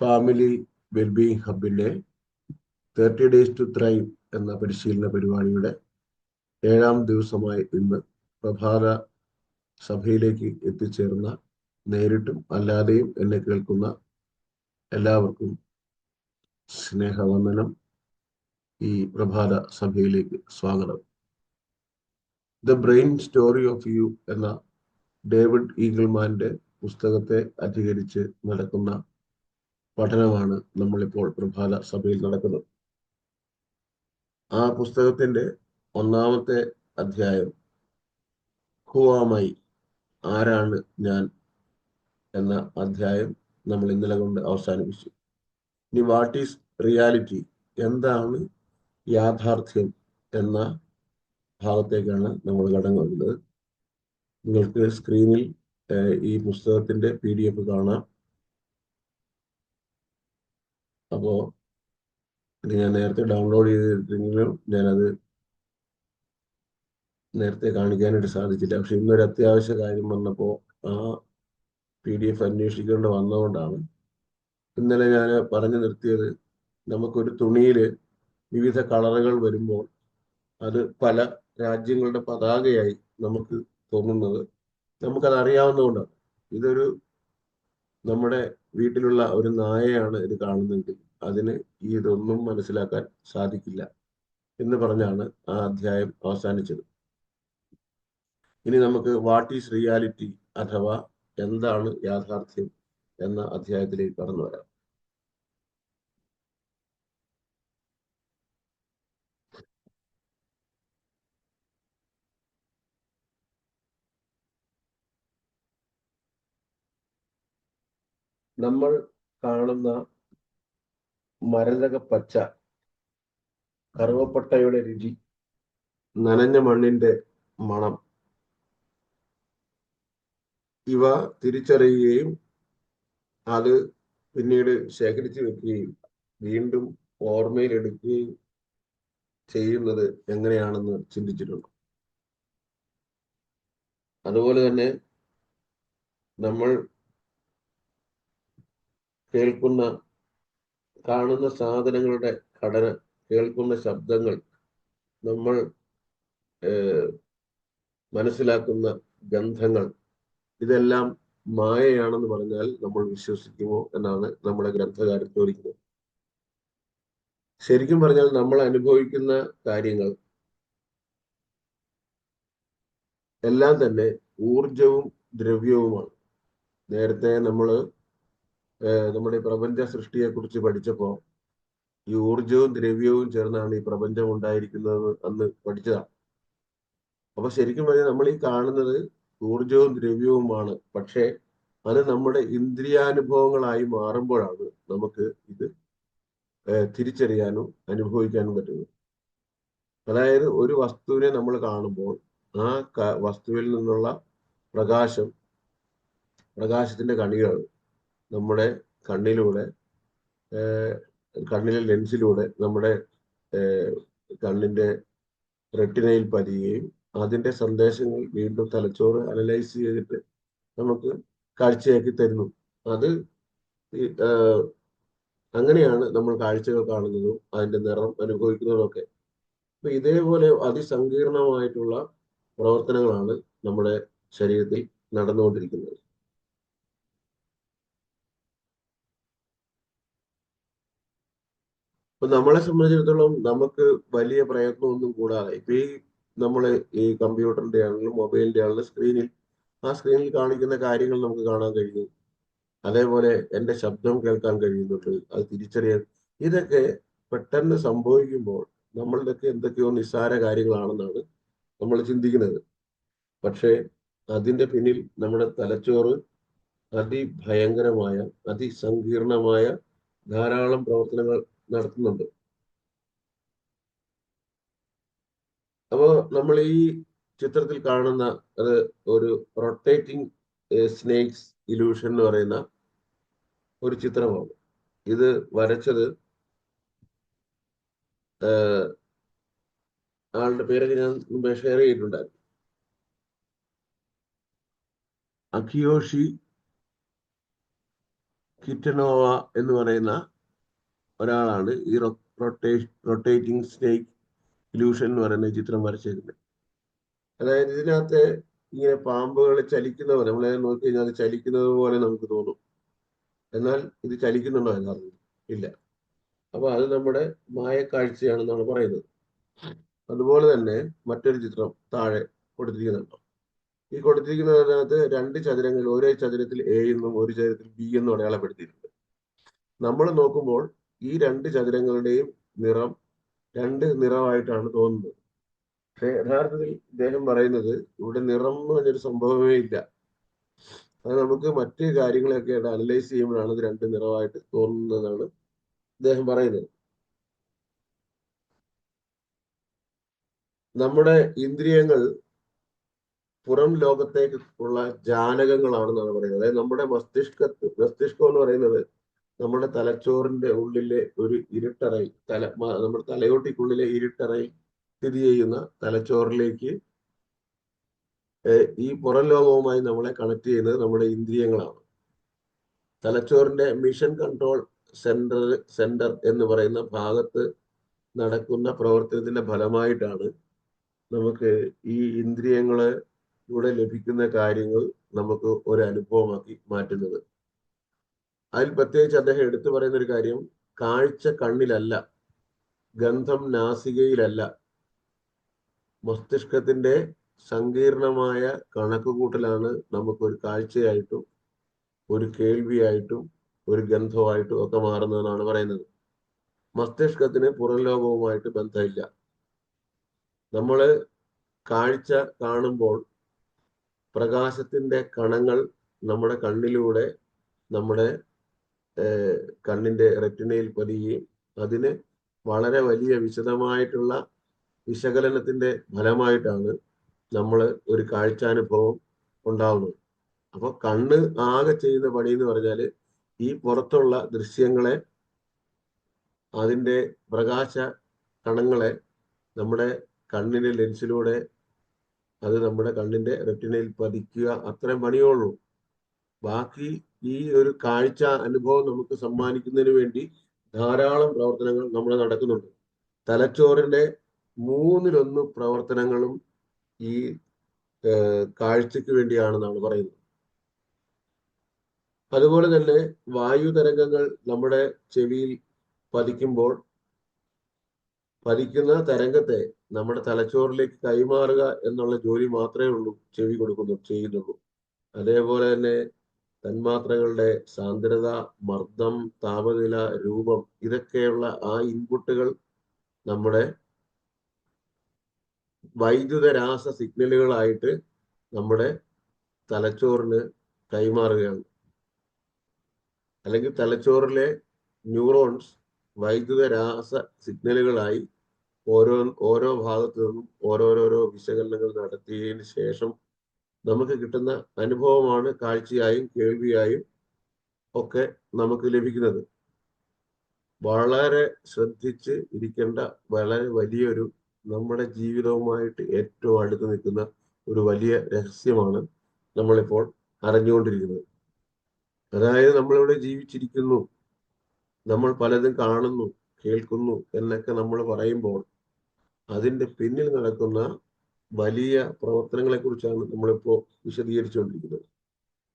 Family wellbeing ഹബിന്റെ thirty days to thrive എന്ന പരിശീലന പരിപാടിയുടെ ഏഴാം ദിവസമായി ഇന്ന് പ്രഭാത സഭയിലേക്ക് എത്തിച്ചേർന്ന നേരിട്ടും അല്ലാതെയും എന്നെ കേൾക്കുന്ന എല്ലാവർക്കും സ്നേഹവന്ദനം. ഈ പ്രഭാത സഭയിലേക്ക് സ്വാഗതം. The brain story of you എന്ന ഡേവിഡ് ഈഗിൾമാന്റെ പുസ്തകത്തെ അധികരിച്ച് നടക്കുന്ന പഠനമാണ് നമ്മളിപ്പോൾ പ്രഭാത സഭയിൽ നടക്കുന്നത്. ആ പുസ്തകത്തിന്റെ ഒന്നാമത്തെ അധ്യായം ഹുവാമായി ആരാണ് ഞാൻ എന്ന അധ്യായം നമ്മൾ ഇന്നലെ കൊണ്ട് അവസാനിപ്പിച്ചു. ഇനി വാട്ട് ഈസ് റിയാലിറ്റി എന്താണ് യാഥാർത്ഥ്യം എന്ന ഭാഗത്തേക്കാണ് നമ്മൾ കടന്നു വരുന്നത് നിങ്ങൾക്ക് സ്ക്രീനിൽ ഈ പുസ്തകത്തിന്റെ പി ഡി എഫ് കാണാം. അപ്പോ ഇത് ഞാൻ നേരത്തെ ഡൗൺലോഡ് ചെയ്തിട്ടെങ്കിലും ഞാനത് നേരത്തെ കാണിക്കാനായിട്ട് സാധിച്ചില്ല. പക്ഷെ ഇന്നൊരു അത്യാവശ്യ കാര്യം വന്നപ്പോൾ ആ പി ഡി എഫ് അന്വേഷിക്കേണ്ട വന്നതുകൊണ്ടാണ് ഇന്നലെ ഞാൻ പറഞ്ഞു നിർത്തിയത് നമുക്കൊരു തുണിയിൽ വിവിധ കളറുകൾ വരുമ്പോൾ അത് പല രാജ്യങ്ങളുടെ പതാകയായി നമുക്ക് തോന്നുന്നത്. നമുക്കത് അറിയാവുന്നതുകൊണ്ടാണ്. ഇതൊരു നമ്മുടെ വീട്ടിലുള്ള ഒരു നായയാണ് ഇത് കാണുന്നെങ്കിൽ അതിന് ഇതൊന്നും മനസ്സിലാക്കാൻ സാധിക്കില്ല എന്ന് പറഞ്ഞാണ് ആ അധ്യായം അവസാനിച്ചത്. ഇനി നമുക്ക് വാട്ട് ഈസ് റിയാലിറ്റി അഥവാ എന്താണ് യാഥാർത്ഥ്യം എന്ന അധ്യായത്തിലേക്ക് കടന്നു വരാം. നമ്മൾ കാണുന്ന മരതക പച്ച കറുവപ്പട്ടയുടെ രുചി നനഞ്ഞ മണ്ണിന്റെ മണം ഇവ തിരിച്ചറിയുകയും അത് പിന്നീട് ശേഖരിച്ചു വെക്കുകയും വീണ്ടും ഓർമ്മയിലെടുക്കുകയും ചെയ്യുന്നത് എങ്ങനെയാണെന്ന് ചിന്തിച്ചിട്ടുണ്ട്. അതുപോലെ തന്നെ നമ്മൾ കേൾക്കുന്ന കാണുന്ന സാധനങ്ങളുടെ ഘടന കേൾക്കുന്ന ശബ്ദങ്ങൾ നമ്മൾ മനസ്സിലാക്കുന്ന ഗന്ധങ്ങൾ ഇതെല്ലാം മായയാണെന്ന് പറഞ്ഞാൽ നമ്മൾ വിശ്വസിക്കുമോ എന്നാണ് നമ്മുടെ ഗ്രന്ഥകാരൻ ചോദിക്കുന്നത്. ശരിക്കും പറഞ്ഞാൽ നമ്മൾ അനുഭവിക്കുന്ന കാര്യങ്ങൾ എല്ലാം തന്നെ ഊർജവും ദ്രവ്യവുമാണ്. നേരത്തെ നമ്മൾ നമ്മുടെ പ്രപഞ്ച സൃഷ്ടിയെ കുറിച്ച് പഠിച്ചപ്പോൾ ഈ ഊർജവും ദ്രവ്യവും ചേർന്നാണ് ഈ പ്രപഞ്ചം ഉണ്ടായിരിക്കുന്നത് അന്ന് പഠിച്ചതാണ് അപ്പൊ ശരിക്കും പറഞ്ഞാൽ നമ്മൾ ഈ കാണുന്നത് ഊർജവും ദ്രവ്യവുമാണ്. പക്ഷേ അത് നമ്മുടെ ഇന്ദ്രിയാനുഭവങ്ങളായി മാറുമ്പോഴാണ് നമുക്ക് ഇത് തിരിച്ചറിയാനും അനുഭവിക്കാനും പറ്റുന്നത്. അതായത് ഒരു വസ്തുവിനെ നമ്മൾ കാണുമ്പോൾ ആ വസ്തുവിൽ നിന്നുള്ള പ്രകാശം പ്രകാശത്തിന്റെ കണികൾ നമ്മുടെ കണ്ണിലൂടെ കണ്ണിലെ ലെൻസിലൂടെ നമ്മുടെ കണ്ണിന്റെ റെട്ടിനയിൽ പതിയുകയും അതിന്റെ സന്ദേശങ്ങൾ വീണ്ടും തലച്ചോറ് അനലൈസ് ചെയ്തിട്ട് നമുക്ക് കാഴ്ചയാക്കി തരുന്നു. അത് അങ്ങനെയാണ് നമ്മൾ കാഴ്ചകൾ കാണുന്നതും അതിന്റെ നിറം അനുഭവിക്കുന്നതും ഒക്കെ അപ്പൊ ഇതേപോലെ അതിസങ്കീർണമായിട്ടുള്ള പ്രവർത്തനങ്ങളാണ് നമ്മുടെ ശരീരത്തിൽ നടന്നുകൊണ്ടിരിക്കുന്നത്. അപ്പൊ നമ്മളെ സംബന്ധിച്ചിടത്തോളം നമുക്ക് വലിയ പ്രയത്നമൊന്നും കൂടാതെ ഇപ്പൊ ഈ നമ്മൾ ഈ കമ്പ്യൂട്ടറിന്റെ ആണെങ്കിലും മൊബൈലിന്റെ ആണെങ്കിലും സ്ക്രീനിൽ ആ സ്ക്രീനിൽ കാണിക്കുന്ന കാര്യങ്ങൾ നമുക്ക് കാണാൻ കഴിയും. അതേപോലെ എന്റെ ശബ്ദം കേൾക്കാൻ കഴിയുന്നുണ്ട് അത് തിരിച്ചറിയാൻ. ഇതൊക്കെ പെട്ടെന്ന് സംഭവിക്കുമ്പോൾ നമ്മളിതൊക്കെ എന്തൊക്കെയോ നിസ്സാര കാര്യങ്ങളാണെന്നാണ് നമ്മൾ ചിന്തിക്കുന്നത്. പക്ഷേ അതിന്റെ പിന്നിൽ നമ്മുടെ തലച്ചോറ് അതിഭയങ്കരമായ അതിസങ്കീർണമായ ധാരാളം പ്രവർത്തനങ്ങൾ നടത്തുന്നുണ്ട്. അപ്പോ നമ്മൾ ഈ ചിത്രത്തിൽ കാണുന്ന അത് ഒരു റൊട്ടേറ്റിംഗ് സ്നേക്സ് ഇലൂഷൻ എന്ന് പറയുന്ന ഒരു ചിത്രമാണ്. ഇത് വരച്ചത് ആളുടെ പേരൊക്കെ ഞാൻ മുമ്പേ ഷെയർ ചെയ്തിട്ടുണ്ടായിരുന്നു. അഖിയോഷി കിറ്റനോവ എന്ന് പറയുന്ന ഒരാളാണ് ഈ റൊട്ടേ റൊട്ടേറ്റിംഗ് സ്നേക്ക് ഇലൂഷൻ എന്ന് പറയുന്ന ചിത്രം വരച്ചേക്കുന്നത്. അതായത് ഇതിനകത്ത് ഇങ്ങനെ പാമ്പുകൾ ചലിക്കുന്ന പോലെ നമ്മളെ നോക്കി കഴിഞ്ഞാൽ അത് ചലിക്കുന്നത് പോലെ നമുക്ക് തോന്നും. എന്നാൽ ഇത് ചലിക്കുന്നുണ്ടോ എന്നറിഞ്ഞു ഇല്ല. അപ്പൊ അത് നമ്മുടെ മായക്കാഴ്ചയാണെന്നാണ് പറയുന്നത്. അതുപോലെ തന്നെ മറ്റൊരു ചിത്രം താഴെ കൊടുത്തിരിക്കുന്നുണ്ടോ? ഈ കൊടുത്തിരിക്കുന്നതിനകത്ത് രണ്ട് ചതുരങ്ങൾ ഓരോ ചതുരത്തിൽ എ എന്നും ഒരു ചതുരത്തിൽ ബി എന്നും അടയാളപ്പെടുത്തിയിട്ടുണ്ട്. നമ്മൾ നോക്കുമ്പോൾ ഈ രണ്ട് ചതുരങ്ങളുടെയും നിറം രണ്ട് നിറമായിട്ടാണ് തോന്നുന്നത്. പക്ഷെ യഥാർത്ഥത്തിൽ ഇദ്ദേഹം പറയുന്നത് ഇവിടെ നിറം എന്ന് പറഞ്ഞൊരു സംഭവമേ ഇല്ല. അത് നമുക്ക് മറ്റ് കാര്യങ്ങളൊക്കെ അനലൈസ് ചെയ്യുമ്പോഴാണ് ഇത് രണ്ട് നിറമായിട്ട് തോന്നുന്നതാണ് അദ്ദേഹം പറയുന്നത്. നമ്മുടെ ഇന്ദ്രിയങ്ങൾ പുറം ലോകത്തേക്ക് ഉള്ള ജാലകങ്ങളാണെന്നാണ് പറയുന്നത്. അതായത് നമ്മുടെ മസ്തിഷ്കത്ത് മസ്തിഷ്കം എന്ന് പറയുന്നത് നമ്മുടെ തലച്ചോറിന്റെ ഉള്ളിലെ ഒരു ഇരുട്ടറയിൽ തല നമ്മുടെ തലയോട്ടിക്കുള്ളിലെ ഇരുട്ടറയിൽ സ്ഥിതി ചെയ്യുന്ന തലച്ചോറിലേക്ക് ഈ പുറം ലോകവുമായി നമ്മളെ കണക്ട് ചെയ്യുന്നത് നമ്മുടെ ഇന്ദ്രിയങ്ങളാണ്. തലച്ചോറിന്റെ മിഷൻ കൺട്രോൾ സെന്റർ സെന്റർ എന്ന് പറയുന്ന ഭാഗത്ത് നടക്കുന്ന പ്രവർത്തനത്തിന്റെ ഫലമായിട്ടാണ് നമുക്ക് ഈ ഇന്ദ്രിയങ്ങളെ ലഭിക്കുന്ന കാര്യങ്ങൾ നമുക്ക് ഒരു അനുഭവമാക്കി മാറ്റുന്നത്. അതിൽ പ്രത്യേകിച്ച് അദ്ദേഹം എടുത്തു പറയുന്ന ഒരു കാര്യം കാഴ്ച കണ്ണിലല്ല ഗന്ധം നാസികയിലല്ല. മസ്തിഷ്കത്തിന്റെ സങ്കീർണമായ കണക്കുകൂട്ടലാണ് നമുക്ക് ഒരു കാഴ്ചയായിട്ടും ഒരു കേൾവിയായിട്ടും ഒരു ഗന്ധമായിട്ടും ഒക്കെ മാറുന്നതെന്നാണ് പറയുന്നത്. മസ്തിഷ്കത്തിന് പുറം ലോകവുമായിട്ട് ബന്ധമില്ല. നമ്മൾ കാഴ്ച കാണുമ്പോൾ പ്രകാശത്തിന്റെ കണങ്ങൾ നമ്മുടെ കണ്ണിലൂടെ നമ്മുടെ കണ്ണിന്റെ റെറ്റിനയിൽ പതിയുകയും അതിന് വളരെ വലിയ വിശദമായിട്ടുള്ള വിശകലനത്തിന്റെ ഫലമായിട്ടാണ് നമ്മൾ ഒരു കാഴ്ചാനുഭവം ഉണ്ടാവുന്നത്. അപ്പൊ കണ്ണ് ആകെ ചെയ്യുന്ന പണി എന്ന് പറഞ്ഞാൽ ഈ പുറത്തുള്ള ദൃശ്യങ്ങളെ അതിന്റെ പ്രകാശ കണങ്ങളെ നമ്മുടെ കണ്ണിന്റെ ലെൻസിലൂടെ അത് നമ്മുടെ കണ്ണിന്റെ റെറ്റിനയിൽ പതിക്കുക അത്രയും പണിയുള്ളൂ. ബാക്കി ഈ ഒരു കാഴ്ച അനുഭവം നമുക്ക് സമ്മാനിക്കുന്നതിന് വേണ്ടി ധാരാളം പ്രവർത്തനങ്ങൾ നമ്മൾ നടക്കുന്നുണ്ട്. തലച്ചോറിന്റെ മൂന്നിലൊന്ന് പ്രവർത്തനങ്ങളും ഈ കാഴ്ചക്ക് വേണ്ടിയാണെന്നാണ് പറയുന്നത്. അതുപോലെ തന്നെ വായു തരംഗങ്ങൾ നമ്മുടെ ചെവിയിൽ പതിക്കുമ്പോൾ പതിക്കുന്ന തരംഗത്തെ നമ്മുടെ തലച്ചോറിലേക്ക് കൈമാറുക എന്നുള്ള ജോലി മാത്രമേ ഉള്ളൂ ചെവി കൊടുക്കുന്നു ചെയ്യുന്നുള്ളൂ. അതേപോലെ തന്നെ തന്മാത്രകളുടെ സാന്ദ്രത മർദ്ദം താപനില രൂപം ഇതൊക്കെയുള്ള ആ ഇൻപുട്ടുകൾ നമ്മുടെ വൈദ്യുത രാസ സിഗ്നലുകളായിട്ട് നമ്മുടെ തലച്ചോറിന് കൈമാറുകയാണ്. അല്ലെങ്കിൽ തലച്ചോറിലെ ന്യൂറോൺസ് വൈദ്യുത രാസ സിഗ്നലുകളായി ഓരോ ഓരോ ഭാഗത്തു നിന്നും ഓരോരോരോ വിശകലനങ്ങൾ നടത്തിയതിന് ശേഷം നമുക്ക് കിട്ടുന്ന അനുഭവമാണ് കാഴ്ചയായും കേൾവിയായും ഒക്കെ നമുക്ക് ലഭിക്കുന്നത്. വളരെ ശ്രദ്ധിച്ച് ഇരിക്കേണ്ട വളരെ വലിയൊരു നമ്മുടെ ജീവിതവുമായിട്ട് ഏറ്റവും അടുത്ത് നിൽക്കുന്ന ഒരു വലിയ രഹസ്യമാണ് നമ്മളിപ്പോൾ അറിഞ്ഞുകൊണ്ടിരിക്കുന്നത്. അതായത് നമ്മളിവിടെ ജീവിച്ചിരിക്കുന്നു. നമ്മൾ പലതും കാണുന്നു കേൾക്കുന്നു എന്നൊക്കെ നമ്മൾ പറയുമ്പോൾ അതിന്റെ പിന്നിൽ നടക്കുന്ന വലിയ പ്രവർത്തനങ്ങളെ കുറിച്ചാണ് നമ്മളിപ്പോൾ വിശദീകരിച്ചുകൊണ്ടിരിക്കുന്നത്.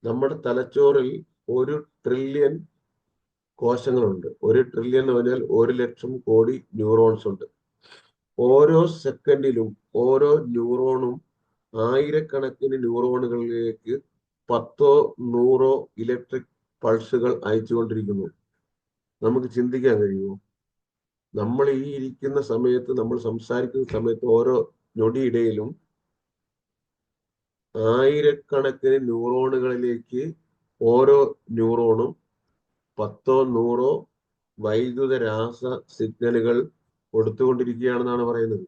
നമ്മുടെ തലച്ചോറിൽ ഒരു ട്രില്യൺ കോശങ്ങളുണ്ട്. ഒരു ട്രില്യൺ എന്ന് പറഞ്ഞാൽ ഒരു ലക്ഷം കോടി ന്യൂറോൺസ് ഉണ്ട്. ഓരോ സെക്കൻഡിലും ഓരോ ന്യൂറോണും ആയിരക്കണക്കിന് ന്യൂറോണുകളിലേക്ക് പത്തോ നൂറോ ഇലക്ട്രിക് പൾസുകൾ അയച്ചുകൊണ്ടിരിക്കുന്നു. നമുക്ക് ചിന്തിക്കാൻ കഴിയുമോ? നമ്മൾ ഈ ഇരിക്കുന്ന സമയത്ത് നമ്മൾ സംസാരിക്കുന്ന സമയത്ത് ഓരോ ഞൊടിയിടയിലും ആയിരക്കണക്കിന് ന്യൂറോണുകളിലേക്ക് ഓരോ ന്യൂറോണും പത്തോ നൂറോ വൈദ്യുത രാസ സിഗ്നലുകൾ കൊടുത്തുകൊണ്ടിരിക്കുകയാണെന്നാണ് പറയുന്നത്.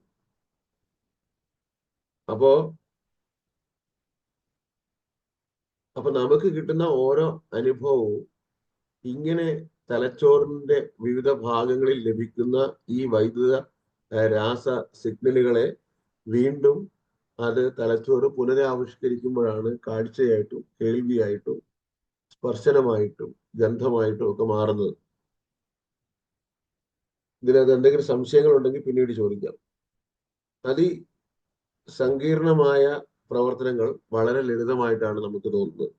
അപ്പോ അപ്പൊ നമുക്ക് കിട്ടുന്ന ഓരോ അനുഭവവും ഇങ്ങനെ തലച്ചോറിന്റെ വിവിധ ഭാഗങ്ങളിൽ ലഭിക്കുന്ന ഈ വൈദ്യുത രാസ സിഗ്നലുകളെ വീണ്ടും അത് തലച്ചോറ് പുനരാവിഷ്കരിക്കുമ്പോഴാണ് കാഴ്ചയായിട്ടും കേൾവിയായിട്ടും സ്പർശനമായിട്ടും ഗന്ധമായിട്ടും ഒക്കെ മാറുന്നത്. ഇതിനകത്ത് എന്തെങ്കിലും സംശയങ്ങൾ ഉണ്ടെങ്കിൽ പിന്നീട് ചോദിക്കാം. അതി സങ്കീർണമായ പ്രവർത്തനങ്ങൾ വളരെ ലളിതമായിട്ടാണ് നമുക്ക് തോന്നുന്നത്.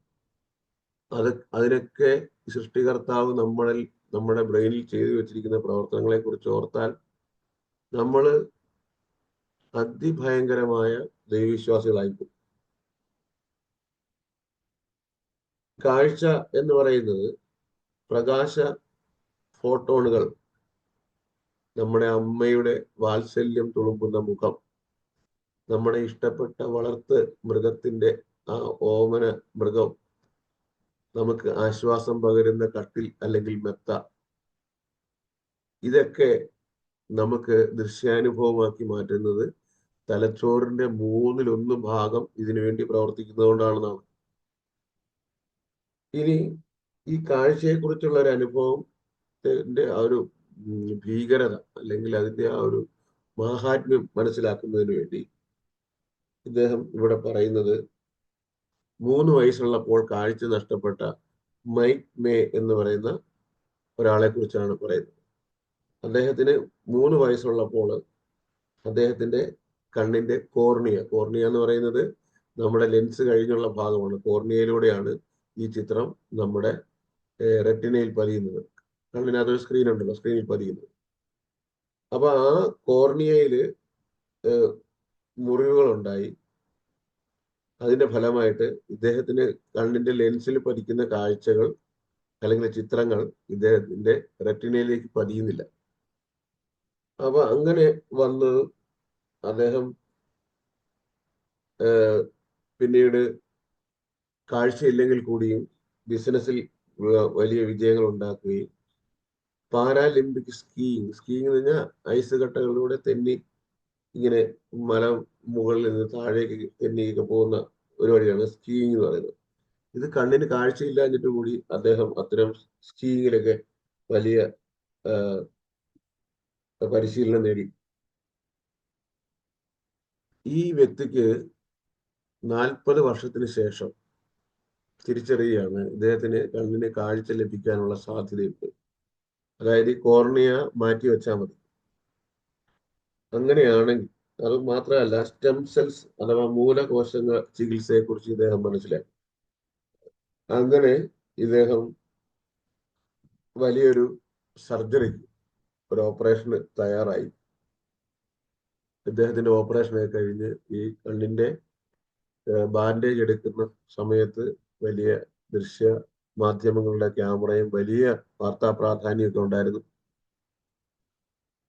അത് അതിനൊക്കെ സൃഷ്ടികർത്താവ് നമ്മളിൽ നമ്മുടെ ബ്രെയിനിൽ ചെയ്തു വെച്ചിരിക്കുന്ന പ്രവർത്തനങ്ങളെ കുറിച്ച് ഓർത്താൽ നമ്മൾ അതിഭയങ്കരമായ ദൈവവിശ്വാസികളായിരിക്കും കാഴ്ച എന്ന് പറയുന്നത് പ്രകാശ ഫോട്ടോണുകൾ നമ്മുടെ അമ്മയുടെ വാത്സല്യം തുളുമ്പുന്ന മുഖം നമ്മുടെ ഇഷ്ടപ്പെട്ട വളർത്ത് മൃഗത്തിന്റെ ആ ഓമന മൃഗം നമുക്ക് ആശ്വാസം പകരുന്ന കട്ടിൽ അല്ലെങ്കിൽ മെത്ത ഇതൊക്കെ നമുക്ക് ദൃശ്യാനുഭവമാക്കി മാറ്റുന്നത് തലച്ചോറിന്റെ മൂന്നിലൊന്ന് ഭാഗം ഇതിനു വേണ്ടി പ്രവർത്തിക്കുന്നതുകൊണ്ടാണ് കൊണ്ടാണെന്നാണ് ഇനി ഈ കാഴ്ചയെക്കുറിച്ചുള്ള ഒരു അനുഭവത്തിന്റെ ആ ഒരു ഭീകരത അല്ലെങ്കിൽ അതിന്റെ ആ ഒരു മാഹാത്മ്യം മനസ്സിലാക്കുന്നതിന് വേണ്ടി ഇദ്ദേഹം ഇവിടെ പറയുന്നത് മൂന്ന് വയസ്സുള്ളപ്പോൾ കാഴ്ച നഷ്ടപ്പെട്ട മൈക്ക് മേ എന്ന് പറയുന്ന ഒരാളെ കുറിച്ചാണ് പറയുന്നത്. അദ്ദേഹത്തിന് മൂന്ന് വയസ്സുള്ളപ്പോൾ അദ്ദേഹത്തിന്റെ കണ്ണിന്റെ കോർണിയ. കോർണിയ എന്ന് പറയുന്നത് നമ്മുടെ ലെൻസ് കഴിഞ്ഞുള്ള ഭാഗമാണ്. കോർണിയയിലൂടെയാണ് ഈ ചിത്രം നമ്മുടെ റെറ്റിനയിൽ പതിയുന്നത്. കണ്ണിനകത്തൊരു സ്ക്രീൻ ഉണ്ടല്ലോ സ്ക്രീനിൽ പതിയുന്നത്. അപ്പൊ ആ കോർണിയയിൽ മുറിവുകൾ ഉണ്ടായി അതിന്റെ ഫലമായിട്ട് ഇദ്ദേഹത്തിന് കണ്ണിന്റെ ലെൻസിൽ പതിക്കുന്ന കാഴ്ചകൾ അല്ലെങ്കിൽ ചിത്രങ്ങൾ ഇദ്ദേഹത്തിന്റെ റെറ്റിനയിലേക്ക് പതിയുന്നില്ല. അപ്പൊ അങ്ങനെ വന്ന് അദ്ദേഹം പിന്നീട് കാഴ്ചയില്ലെങ്കിൽ കൂടിയും ബിസിനസ്സിൽ വലിയ വിജയങ്ങൾ ഉണ്ടാക്കുകയും പാരാലിമ്പിക് സ്കീയിങ് സ്കീയിങ് എന്ന് പറഞ്ഞാൽ ഐസ് കട്ടകളിലൂടെ തെന്നി ഇങ്ങനെ മല മുകളിൽ നിന്ന് താഴേക്ക് തെന്നിയൊക്കെ പോകുന്ന ഒരു വഴിയാണ് സ്കീയിങ് എന്ന് പറയുന്നത്. ഇത് കണ്ണിന് കാഴ്ചയില്ലാഞ്ഞിട്ട് കൂടി അദ്ദേഹം അത്തരം സ്കീയിങ്ങിലൊക്കെ വലിയ പരിശീലനം നേടി. ഈ വ്യക്തിക്ക് നാൽപ്പത് വർഷത്തിന് ശേഷം തിരിച്ചറിയുകയാണ്. ഇദ്ദേഹത്തിന് കണ്ണിന് കാഴ്ച ലഭിക്കാനുള്ള സാധ്യതയുണ്ട്. അതായത് ഈ കോർണിയ മാറ്റി വെച്ചാൽ മതി. അങ്ങനെയാണെങ്കിൽ അത് മാത്രമല്ല സ്റ്റെം സെൽസ് അഥവാ മൂലകോശങ്ങൾ ചികിത്സയെ കുറിച്ച് ഇദ്ദേഹം മനസ്സിലാക്കി. അങ്ങനെ ഇദ്ദേഹം വലിയൊരു സർജറിക്ക് ഒരു ഓപ്പറേഷന് തയ്യാറായി. ഇദ്ദേഹത്തിന്റെ ഓപ്പറേഷനൊക്കെ കഴിഞ്ഞ് ഈ കണ്ണിന്റെ ബാൻഡേജ് എടുക്കുന്ന സമയത്ത് വലിയ ദൃശ്യ മാധ്യമങ്ങളുടെ ക്യാമറയും വലിയ വാർത്താ പ്രാധാന്യമൊക്കെ ഉണ്ടായിരുന്നു.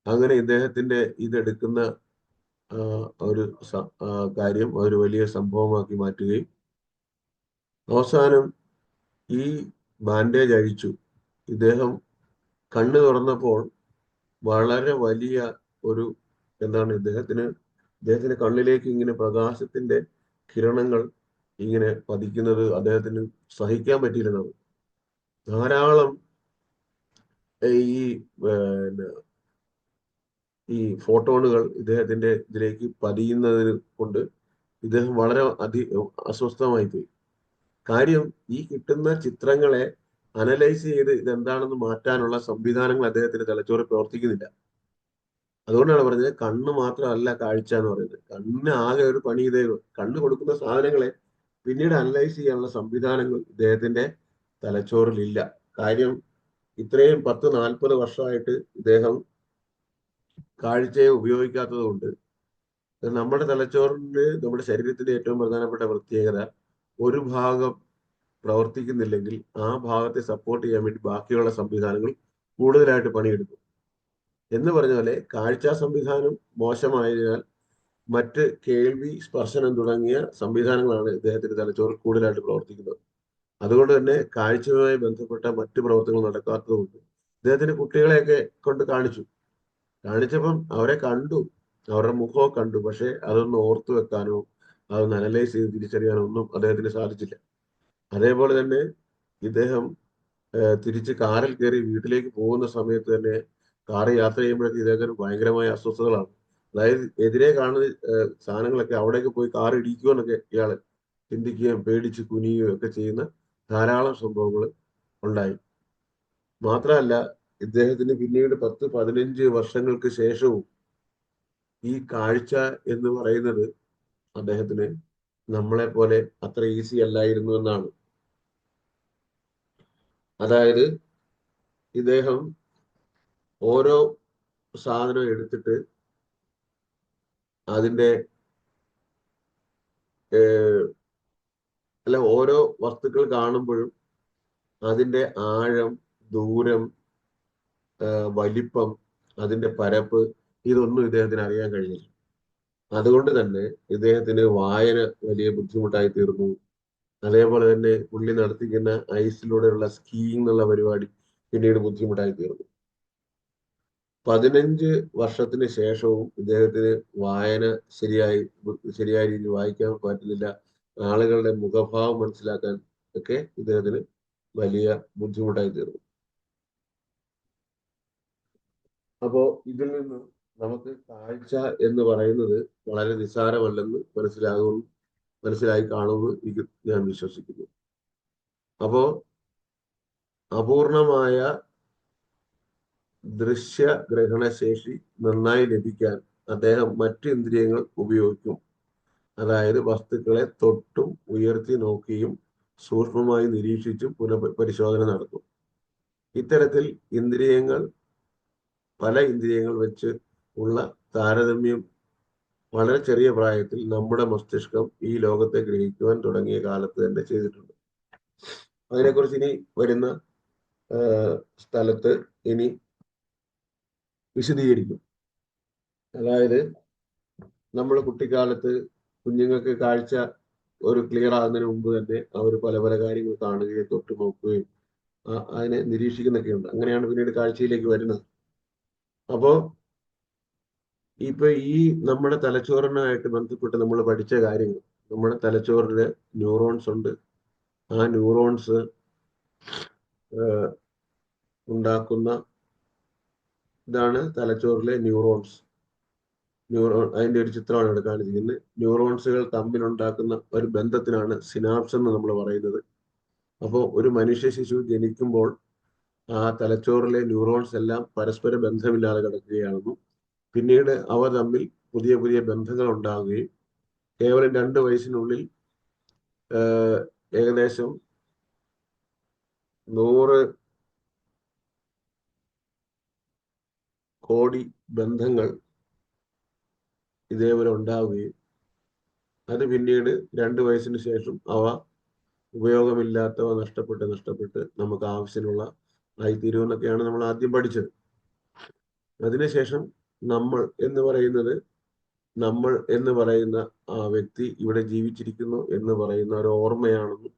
അങ്ങനെ ഇദ്ദേഹത്തിന്റെ ഇതെടുക്കുന്ന ഒരു കാര്യം ഒരു വലിയ സംഭവമാക്കി മാറ്റുകയും അവസാനം ഈ ബാൻഡേജ് അഴിച്ചു. ഇദ്ദേഹം കണ്ണു തുറന്നപ്പോൾ വളരെ വലിയ ഒരു എന്താണ് ഇദ്ദേഹത്തിന് ഇദ്ദേഹത്തിന്റെ കണ്ണിലേക്ക് ഇങ്ങനെ പ്രകാശത്തിന്റെ കിരണങ്ങൾ ഇങ്ങനെ പതിക്കുന്നത് അദ്ദേഹത്തിന് സഹിക്കാൻ പറ്റിയിരുന്നത്. ധാരാളം ഈ ഈ ഫോട്ടോണുകൾ ഇദ്ദേഹത്തിന്റെ ഇതിലേക്ക് പതിയുന്നതിന് കൊണ്ട് ഇദ്ദേഹം വളരെ അധി അസ്വസ്ഥമായി പോയി. കാര്യം ഈ കിട്ടുന്ന ചിത്രങ്ങളെ അനലൈസ് ചെയ്ത് ഇതെന്താണെന്ന് മാറ്റാനുള്ള സംവിധാനങ്ങൾ അദ്ദേഹത്തിന്റെ തലച്ചോറിൽ പ്രവർത്തിക്കുന്നില്ല. അതുകൊണ്ടാണ് പറഞ്ഞത് കണ്ണ് മാത്രമല്ല കാഴ്ച എന്ന് പറയുന്നത്. കണ്ണിന് ആകെ ഒരു പണി ഇതേ കണ്ണ് കൊടുക്കുന്ന സാധനങ്ങളെ പിന്നീട് അനലൈസ് ചെയ്യാനുള്ള സംവിധാനങ്ങൾ ഇദ്ദേഹത്തിന്റെ തലച്ചോറിലില്ല കാര്യം ഇത്രയും പത്ത് നാൽപ്പത് വർഷമായിട്ട് ഇദ്ദേഹം കാഴ്ചയെ ഉപയോഗിക്കാത്തത് കൊണ്ട് നമ്മുടെ തലച്ചോറിന് നമ്മുടെ ശരീരത്തിന്റെ ഏറ്റവും പ്രധാനപ്പെട്ട പ്രത്യേകത ഒരു ഭാഗം പ്രവർത്തിക്കുന്നില്ലെങ്കിൽ ആ ഭാഗത്തെ സപ്പോർട്ട് ചെയ്യാൻ വേണ്ടി ബാക്കിയുള്ള സംവിധാനങ്ങൾ കൂടുതലായിട്ട് പണിയെടുക്കും. എന്ന് പറഞ്ഞ പോലെ കാഴ്ചാ സംവിധാനം മോശമായതിനാൽ മറ്റ് കേൾവി സ്പർശനം തുടങ്ങിയ സംവിധാനങ്ങളാണ് ഇദ്ദേഹത്തിന്റെ തലച്ചോറിൽ കൂടുതലായിട്ട് പ്രവർത്തിക്കുന്നത്. അതുകൊണ്ട് തന്നെ കാഴ്ചയുമായി ബന്ധപ്പെട്ട മറ്റ് പ്രവർത്തനങ്ങൾ നടക്കാത്തതുകൊണ്ട് ഇദ്ദേഹത്തിന്റെ കുട്ടികളെയൊക്കെ കൊണ്ട് കാണിച്ചു. കാണിച്ചപ്പം അവരെ കണ്ടു. അവരുടെ മുഖമൊക്കെ കണ്ടു. പക്ഷെ അതൊന്ന് ഓർത്തു വെക്കാനോ അതൊന്ന് അനലൈസ് ചെയ്ത് തിരിച്ചറിയാനോ ഒന്നും അദ്ദേഹത്തിന് സാധിച്ചില്ല. അതേപോലെ തന്നെ ഇദ്ദേഹം തിരിച്ച് കാറിൽ കയറി വീട്ടിലേക്ക് പോകുന്ന സമയത്ത് തന്നെ കാറ് യാത്ര ചെയ്യുമ്പോഴൊക്കെ ഇദ്ദേഹത്തിന് ഭയങ്കരമായ അസ്വസ്ഥതകളാണ്. അതായത് എതിരെ കാണുന്ന സാധനങ്ങളൊക്കെ അവിടേക്ക് പോയി കാർ ഇടിക്കുമോ എന്നൊക്കെ ഇയാൾ ചിന്തിക്കുകയും പേടിച്ച് കുനിയുകയും ഒക്കെ ചെയ്യുന്ന ധാരാളം സംഭവങ്ങൾ ഉണ്ടായി. മാത്രമല്ല ഇദ്ദേഹത്തിന് പിന്നീട് പത്ത് പതിനഞ്ച് വർഷങ്ങൾക്ക് ശേഷവും ഈ കാഴ്ച എന്ന് പറയുന്നത് അദ്ദേഹത്തിന് നമ്മളെ പോലെ അത്ര ഈസി അല്ലായിരുന്നു എന്നാണ്. അതായത് ഇദ്ദേഹം ഓരോ സാധനം എടുത്തിട്ട് അതിന്റെ അല്ല ഓരോ വസ്തുക്കൾ കാണുമ്പോഴും അതിന്റെ ആഴം ദൂരം വലിപ്പം അതിന്റെ പരപ്പ് ഇതൊന്നും ഇദ്ദേഹത്തിന് അറിയാൻ കഴിഞ്ഞില്ല. അതുകൊണ്ട് തന്നെ ഇദ്ദേഹത്തിന് വായന വലിയ ബുദ്ധിമുട്ടായി തീർന്നു. അതേപോലെ തന്നെ പുള്ളി നടത്തിക്കുന്ന ഐസിലൂടെയുള്ള സ്കീയിങ് എന്നുള്ള പരിപാടി പിന്നീട് ബുദ്ധിമുട്ടായി തീർന്നു. പതിനഞ്ച് വർഷത്തിന് ശേഷവും ഇദ്ദേഹത്തിന് വായന ശരിയായി ശരിയായ രീതിയിൽ വായിക്കാൻ പറ്റുന്നില്ല. ആളുകളുടെ മുഖഭാവം മനസ്സിലാക്കാൻ ഒക്കെ ഇദ്ദേഹത്തിന് വലിയ ബുദ്ധിമുട്ടായി തീർന്നു. അപ്പോ ഇതിൽ നിന്ന് നമുക്ക് കാഴ്ച എന്ന് പറയുന്നത് വളരെ നിസ്സാരമല്ലെന്ന് മനസ്സിലാകും മനസ്സിലായി കാണുമെന്ന് ഞാൻ വിശ്വസിക്കുന്നു. അപ്പോ അപൂർണമായ ദൃശ്യ ഗ്രഹണശേഷി നന്നായി ലഭിക്കാൻ അദ്ദേഹം മറ്റു ഇന്ദ്രിയങ്ങൾ ഉപയോഗിക്കും. അതായത് വസ്തുക്കളെ തൊട്ടും ഉയർത്തി നോക്കിയും സൂക്ഷ്മമായി നിരീക്ഷിച്ചും പുനഃപരിശോധന നടത്തും. ഇത്തരത്തിൽ ഇന്ദ്രിയങ്ങൾ പല ഇന്ദ്രിയങ്ങൾ വെച്ച് ഉള്ള താരതമ്യം വളരെ ചെറിയ പ്രായത്തിൽ നമ്മുടെ മസ്തിഷ്കം ഈ ലോകത്തെ ഗ്രഹിക്കുവാൻ തുടങ്ങിയ കാലത്ത് തന്നെ ചെയ്തിട്ടുണ്ട്. അതിനെക്കുറിച്ച് ഇനി വരുന്ന സ്ഥലത്ത് ഇനി വിശദീകരിക്കും. അതായത് നമ്മൾ കുട്ടിക്കാലത്ത് കുഞ്ഞുങ്ങൾക്ക് കാഴ്ച ഒരു ക്ലിയർ ആകുന്നതിന് മുമ്പ് തന്നെ അവർ പല പല കാര്യങ്ങൾ കാണുകയും തൊട്ട് നോക്കുകയും അതിനെ നിരീക്ഷിക്കുന്നൊക്കെ ഉണ്ട്. അങ്ങനെയാണ് പിന്നീട് കാഴ്ചയിലേക്ക് വരുന്നത്. അപ്പോ ഇപ്പൊ ഈ നമ്മുടെ തലച്ചോറിനായിട്ട് ബന്ധപ്പെട്ട് നമ്മൾ പഠിച്ച കാര്യങ്ങൾ നമ്മുടെ തലച്ചോറിൽ ന്യൂറോൺസ് ഉണ്ട്. ആ ന്യൂറോൺസ് ഉണ്ടാക്കുന്ന ഇതാണ് തലച്ചോറിലെ ന്യൂറോൺസ്. ന്യൂറോൺ അതിന്റെ ഒരു ചിത്രമാണ് ഇവിടെ കാണിച്ചിരിക്കുന്നത്. ന്യൂറോൺസുകൾ തമ്മിലുണ്ടാക്കുന്ന ഒരു ബന്ധത്തിനാണ് സിനാപ്സ് എന്ന് നമ്മൾ പറയുന്നത്. അപ്പോൾ ഒരു മനുഷ്യ ശിശു ജനിക്കുമ്പോൾ ആ തലച്ചോറിലെ ന്യൂറോൺസ് എല്ലാം പരസ്പര ബന്ധമില്ലാതെ കിടക്കുകയാണെന്നും പിന്നീട് അവ തമ്മിൽ പുതിയ പുതിയ ബന്ധങ്ങൾ ഉണ്ടാകുകയും കേവലം രണ്ട് വയസ്സിനുള്ളിൽ ഏകദേശം നൂറ് കോടി ബന്ധങ്ങൾ ഇതേപോലെ ഉണ്ടാവുകയും അത് പിന്നീട് രണ്ട് വയസ്സിന് ശേഷം അവ ഉപയോഗമില്ലാത്തവ നഷ്ടപ്പെട്ട് നഷ്ടപ്പെട്ട് നമുക്ക് ആവശ്യമുള്ള ആയിത്തീരുമെന്നൊക്കെയാണ് നമ്മൾ ആദ്യം പഠിച്ചത്. അതിനുശേഷം നമ്മൾ എന്ന് പറയുന്നത് നമ്മൾ എന്ന് പറയുന്ന ആ വ്യക്തി ഇവിടെ ജീവിച്ചിരിക്കുന്നു എന്ന് പറയുന്ന ഒരു ഓർമ്മയാണെന്നും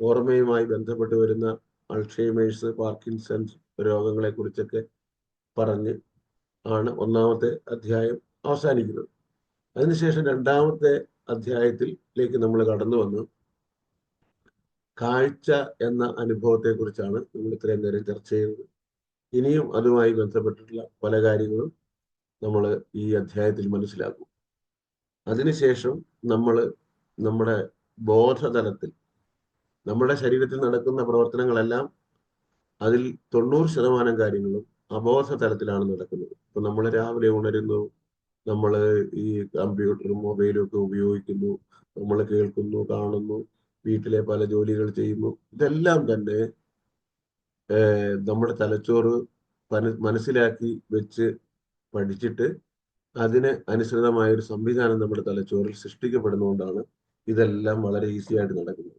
ഓർമ്മയുമായി ബന്ധപ്പെട്ട് വരുന്ന അൾഷേമേഴ്സ് പാർക്കിൻസൺസ് രോഗങ്ങളെ കുറിച്ചൊക്കെ പറഞ്ഞ് ആണ് ഒന്നാമത്തെ അധ്യായം അവസാനിക്കുന്നത്. അതിനുശേഷം രണ്ടാമത്തെ അധ്യായത്തിലേക്ക് നമ്മൾ കടന്നു വന്നു. കാഴ്ച എന്ന അനുഭവത്തെ കുറിച്ചാണ് നമ്മൾ ഇത്രയും നേരം ചർച്ച ചെയ്യുന്നത് ഇനിയും അതുമായി ബന്ധപ്പെട്ടിട്ടുള്ള പല കാര്യങ്ങളും നമ്മൾ ഈ അധ്യായത്തിൽ മനസ്സിലാക്കും. അതിനുശേഷം നമ്മൾ നമ്മുടെ ബോധതലത്തിൽ നമ്മുടെ ശരീരത്തിൽ നടക്കുന്ന പ്രവർത്തനങ്ങളെല്ലാം അതിൽ തൊണ്ണൂറ് ശതമാനം കാര്യങ്ങളും അബോധ തലത്തിലാണ് നടക്കുന്നത്. ഇപ്പൊ നമ്മൾ രാവിലെ ഉണരുന്നു നമ്മൾ ഈ കമ്പ്യൂട്ടറും മൊബൈലും ഒക്കെ ഉപയോഗിക്കുന്നു നമ്മൾ കേൾക്കുന്നു കാണുന്നു വീട്ടിലെ പല ജോലികൾ ചെയ്യുന്നു. ഇതെല്ലാം തന്നെ നമ്മുടെ തലച്ചോറ് മനസ്സിലാക്കി വെച്ച് പഠിച്ചിട്ട് അതിന് അനുസൃതമായ ഒരു സംവിധാനം നമ്മുടെ തലച്ചോറിൽ സൃഷ്ടിക്കപ്പെടുന്നതുകൊണ്ടാണ് ഇതെല്ലാം വളരെ ഈസി ആയിട്ട് നടക്കുന്നത്.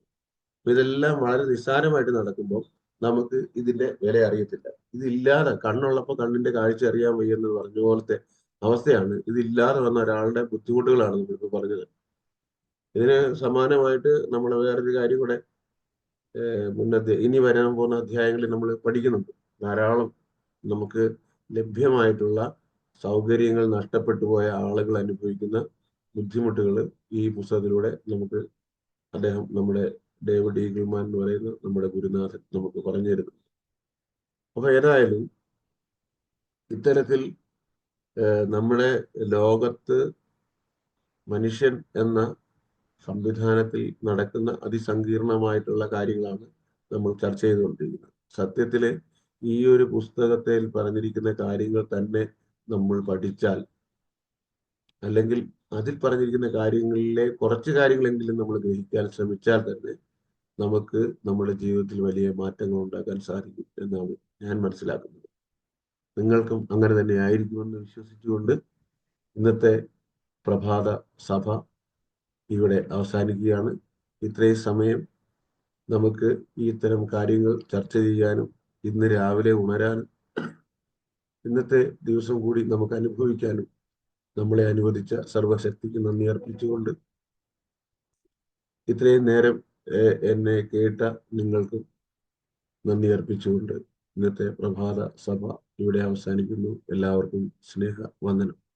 ഇതെല്ലാം വളരെ നിസ്സാരമായിട്ട് നടക്കുമ്പോൾ നമുക്ക് ഇതിന്റെ വില അറിയത്തില്ല. ഇതില്ലാതെ കണ്ണുള്ളപ്പോൾ കണ്ണിന്റെ കാഴ്ച അറിയാൻ വയ്യെന്ന് പറഞ്ഞ പോലത്തെ അവസ്ഥയാണ് ഇതില്ലാതെ വന്ന ഒരാളുടെ ബുദ്ധിമുട്ടുകളാണ് നമ്മളിപ്പോൾ പറഞ്ഞത്. ഇതിന് സമാനമായിട്ട് നമ്മൾ വേറൊരു കാര്യം കൂടെ മുന്നത്തെ ഇനി വരാൻ പോകുന്ന അധ്യായങ്ങളിൽ നമ്മൾ പഠിക്കുന്നുണ്ട്. ധാരാളം നമുക്ക് ലഭ്യമായിട്ടുള്ള സൗകര്യങ്ങൾ നഷ്ടപ്പെട്ടു പോയ ആളുകൾ അനുഭവിക്കുന്ന ബുദ്ധിമുട്ടുകൾ ഈ പുസ്തകത്തിലൂടെ നമുക്ക് അദ്ദേഹം നമ്മുടെ ഡേവിഡ് ഈഗിൾമാൻ എന്ന് പറയുന്ന നമ്മുടെ ഗുരുനാഥൻ നമുക്ക് പറഞ്ഞു തരുന്നു. അപ്പൊ ഏതായാലും ഇത്തരത്തിൽ നമ്മുടെ ലോകത്ത് മനുഷ്യൻ എന്ന സംവിധാനത്തിൽ നടക്കുന്ന അതിസങ്കീർണമായിട്ടുള്ള കാര്യങ്ങളാണ് നമ്മൾ ചർച്ച ചെയ്തുകൊണ്ടിരിക്കുന്നത്. സത്യത്തിൽ ഈ ഒരു പുസ്തകത്തിൽ പറഞ്ഞിരിക്കുന്ന കാര്യങ്ങൾ തന്നെ നമ്മൾ പഠിച്ചാൽ അല്ലെങ്കിൽ അതിൽ പറഞ്ഞിരിക്കുന്ന കാര്യങ്ങളിലെ കുറച്ച് കാര്യങ്ങളെങ്കിലും നമ്മൾ ഗ്രഹിക്കാൻ ശ്രമിച്ചാൽ തന്നെ നമുക്ക് നമ്മുടെ ജീവിതത്തിൽ വലിയ മാറ്റങ്ങൾ ഉണ്ടാക്കാൻ സാധിക്കും എന്നാണ് ഞാൻ മനസ്സിലാക്കുന്നത്. നിങ്ങൾക്കും അങ്ങനെ തന്നെ ആയിരിക്കുമെന്ന് വിശ്വസിച്ചുകൊണ്ട് ഇന്നത്തെ പ്രഭാത സഭ ഇവിടെ അവസാനിക്കുകയാണ്. ഇത്രയും സമയം നമുക്ക് ഈ ഇത്തരം കാര്യങ്ങൾ ചർച്ച ചെയ്യാനും ഇന്ന് രാവിലെ ഉണരാനും ഇന്നത്തെ ദിവസം കൂടി നമുക്ക് അനുഭവിക്കാനും നമ്മളെ അനുവദിച്ച സർവശക്തിക്ക് നന്ദി അർപ്പിച്ചുകൊണ്ട് ഇത്രയും നേരം എന്നെ കേട്ട നിങ്ങൾക്കും നന്ദി അർപ്പിച്ചുകൊണ്ട് ഇന്നത്തെ പ്രഭാത സഭ ഇവിടെ അവസാനിക്കുന്നു. എല്ലാവർക്കും സ്നേഹ വന്ദനം.